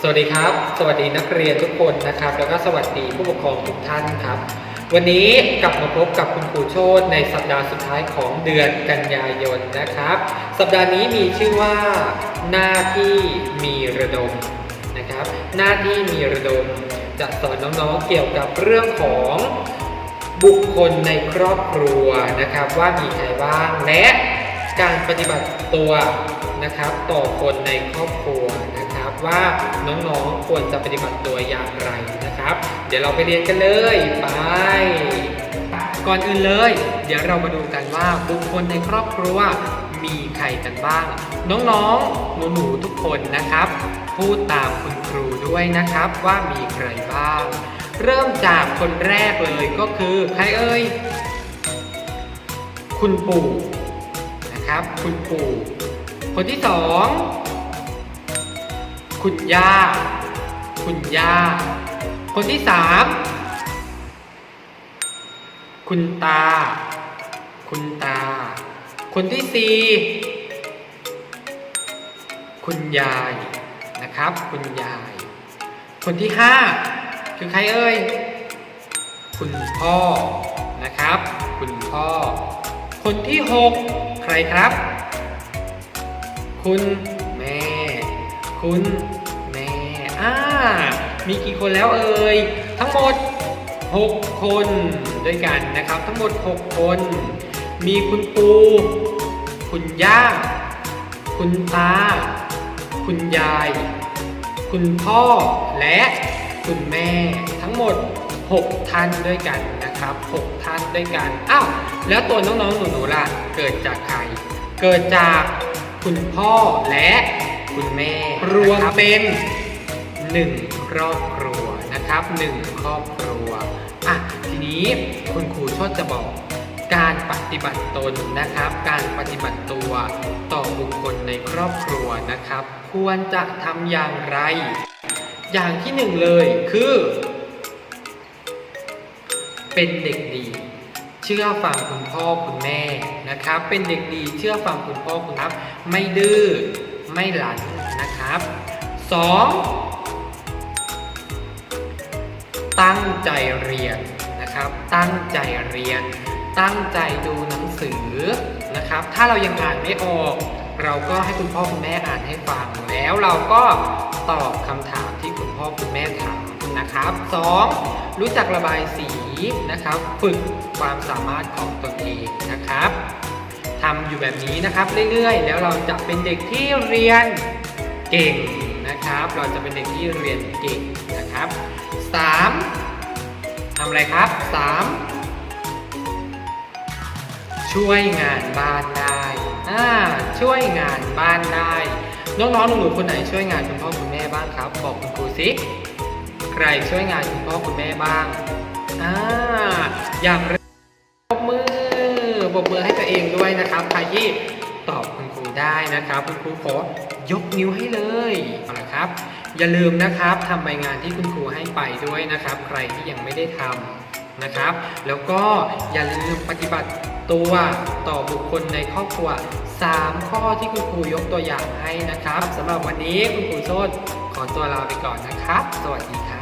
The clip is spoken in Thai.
สวัสดีครับ สวัสดีนักเรียนทุกคนนะครับ แล้วก็สวัสดีผู้ปกครองทุกท่านครับ วันนี้กลับมาพบกับคุณครูโชตในสัปดาห์สุดท้ายของเดือนกันยายนนะครับ สัปดาห์นี้มีชื่อว่า หน้าที่มีระดมนะครับ หน้าที่มีระดมจะสอนน้องๆเกี่ยวกับเรื่องของ บุคคลในครอบครัวนะครับว่ามีใครบ้าง และการปฏิบัติตัวนะครับต่อคนในครอบครัวนะครับว่าน้องๆควรจะปฏิบัติตัวอย่างไรนะครับ เดี๋ยวเราไปเรียนกันเลยไปก่อนอื่นเลย เดี๋ยวเรามาดูกันว่าบุคคลในครอบครัวมีใครกันบ้าง น้องๆหนูๆทุกคนนะครับ พูดตามคุณครูด้วยนะครับว่ามีใครบ้าง เริ่มจากคนแรกเลยก็คือใครเอ่ย คุณปู่นะครับ คุณปู่ คนที่สองคุณย่า คุณย่า คนที่สามคุณตา คุณตา คนที่สี่คุณยายนะครับ คุณยาย คนที่ห้า คือใครเอ่ย คุณพ่อนะครับ คุณพ่อ คนที่หกใครครับ คุณแม่ คุณแม่อ่ามีกี่คนแล้วเอ่ย ทั้งหมด 6 คนด้วยกันนะครับ ทั้งหมด 6 คน มีคุณปู่คุณย่า คุณตา คุณยาย คุณพ่อและ คุณแม่ทั้งหมด 6 ท่านด้วยกันนะครับ 6 ท่านด้วยกัน อ้าว แล้วตัวน้องๆหนูๆล่ะ เกิดจากใคร เกิดจากคุณพ่อและคุณแม่รวมเป็นหนึ่งครอบครัวนะครับหนึ่งครอบครัวอะทีนี้คุณครูชดจะบอกการปฏิบัติตนนะครับ การปฏิบัติตัวต่อบุคคลในครอบครัวนะครับ ควรจะทำอย่างไร อย่างที่หนึ่งเลยคือ เป็นเด็กดี เชื่อฟังคุณพ่อคุณแม่นะครับ เป็นเด็กดีเชื่อฟังคุณพ่อคุณครับ ไม่ดื้อไม่หลันนะครับสองตั้งใจเรียนนะครับ ตั้งใจเรียน ตั้งใจดูหนังสือนะครับ ถ้าเรายังอ่านไม่ออก เราก็ให้คุณพ่อคุณแม่อ่านให้ฟังแล้วเราก็ตอบคำถาม พ่อคุณแม่ถามนะครับสองรู้จักระบายสีนะครับ ฝึกความสามารถของตนเองนะครับทำอยู่แบบนี้นะครับเรื่อยๆ แล้วเราจะเป็นเด็กที่เรียนเก่งนะครับ เราจะเป็นเด็กที่เรียนเก่งนะครับสามทำอะไรครับสามช่วยงานบ้านได้อ่าช่วยงานบ้านได้ น้องๆหนูๆคนไหนช่วยงานคุณพ่อคุณแม่บ้างครับ บอกคุณครูสิใครช่วยงานคุณพ่อคุณแม่บ้างอ่าอย่างแรกปรบมือปรบมือให้ตัวเองด้วยนะครับใครที่ตอบคุณครูได้นะครับ คุณครูขอยกนิ้วให้เลยเอาละครับ อย่าลืมนะครับทำใบงานที่คุณครูให้ไปด้วยนะครับ ใครที่ยังไม่ได้ทำนะครับ แล้วก็อย่าลืมปฏิบัติ ตัวต่อบุคคลในครอบครัว 3 ข้อที่คุณครูยกตัวอย่างให้นะครับสำหรับวันนี้คุณครูโซดขอตัวลาไปก่อนนะครับ สวัสดี